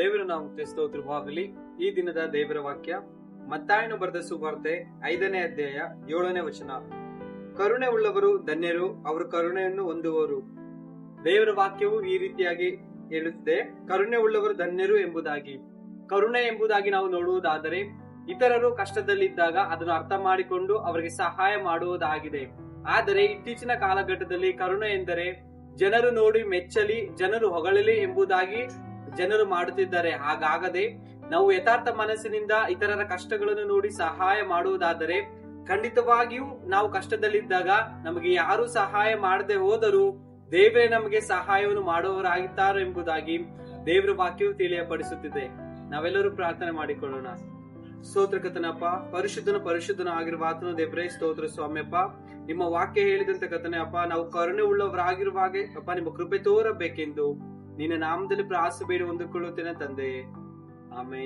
ದೇವರ ನಾವು ಸ್ತೋತ್ರವಾಗಲಿ ಈ ದಿನದ ದೇವರ ವಾಕ್ಯ ಮತ್ತಾಯನು ಬರೆದ ಸುವಾರ್ತೆ ಐದನೇ ಅಧ್ಯಾಯ ಏಳನೇ ವಚನ. ಕರುಣೆ ಉಳ್ಳವರು ಧನ್ಯರು, ಅವರು ಕರುಣೆಯನ್ನು ಹೊಂದುವರು. ದೇವರ ವಾಕ್ಯವು ಈ ರೀತಿಯಾಗಿ ಹೇಳುತ್ತಿದೆ, ಕರುಣೆ ಉಳ್ಳವರು ಧನ್ಯರು ಎಂಬುದಾಗಿ. ಕರುಣೆ ಎಂಬುದಾಗಿ ನಾವು ನೋಡುವುದಾದರೆ, ಇತರರು ಕಷ್ಟದಲ್ಲಿದ್ದಾಗ ಅದನ್ನು ಅರ್ಥ ಮಾಡಿಕೊಂಡು ಅವರಿಗೆ ಸಹಾಯ ಮಾಡುವುದಾಗಿದೆ. ಆದರೆ ಇತ್ತೀಚಿನ ಕಾಲಘಟ್ಟದಲ್ಲಿ ಕರುಣೆ ಎಂದರೆ ಜನರು ನೋಡಿ ಮೆಚ್ಚಲಿ, ಜನರು ಹೊಗಳಲಿ ಎಂಬುದಾಗಿ ಜನರು ಮಾಡುತ್ತಿದ್ದಾರೆ. ಹಾಗಾಗದೆ ನಾವು ಯಥಾರ್ಥ ಮನಸ್ಸಿನಿಂದ ಇತರರ ಕಷ್ಟಗಳನ್ನು ನೋಡಿ ಸಹಾಯ ಮಾಡುವುದಾದರೆ ಖಂಡಿತವಾಗಿಯೂ ನಾವು ಕಷ್ಟದಲ್ಲಿದ್ದಾಗ ನಮಗೆ ಯಾರು ಸಹಾಯ ಮಾಡದೆ ಹೋದರೂ ದೇವರೇ ನಮಗೆ ಸಹಾಯವನ್ನು ಮಾಡುವವರಾಗಿದ್ದಾರೆ ಎಂಬುದಾಗಿ ದೇವರ ವಾಕ್ಯವು ತಿಳಿಯಪಡಿಸುತ್ತಿದೆ. ನಾವೆಲ್ಲರೂ ಪ್ರಾರ್ಥನೆ ಮಾಡಿಕೊಳ್ಳೋಣ. ಸ್ತೋತ್ರಕತನಪ್ಪ ಪರಿಶುದ್ಧನ ಪರಿಶುದ್ಧನ ಆಗಿರುವ ಆತನ ದೇವರೇ, ಸ್ತೋತ್ರ ಸ್ವಾಮ್ಯಪ್ಪ. ನಿಮ್ಮ ವಾಕ್ಯ ಹೇಳಿದಂತೆ ಕಥನೆ, ಅಪ್ಪ, ನಾವು ಕರುಣೆ ಉಳ್ಳವರಾಗಿರುವಾಗೆ ಅಪ್ಪ, ನಿಮ್ಮ ಕೃಪೆ ತೋರಬೇಕೆಂದು ನಿನ್ನ ನಾಮದಲ್ಲಿ ಪ್ರಾಸ ಬೇಡಿ ಹೊಂದಿಕೊಳ್ಳುತ್ತೇನೆ ತಂದೆ. ಆಮೇಲೆ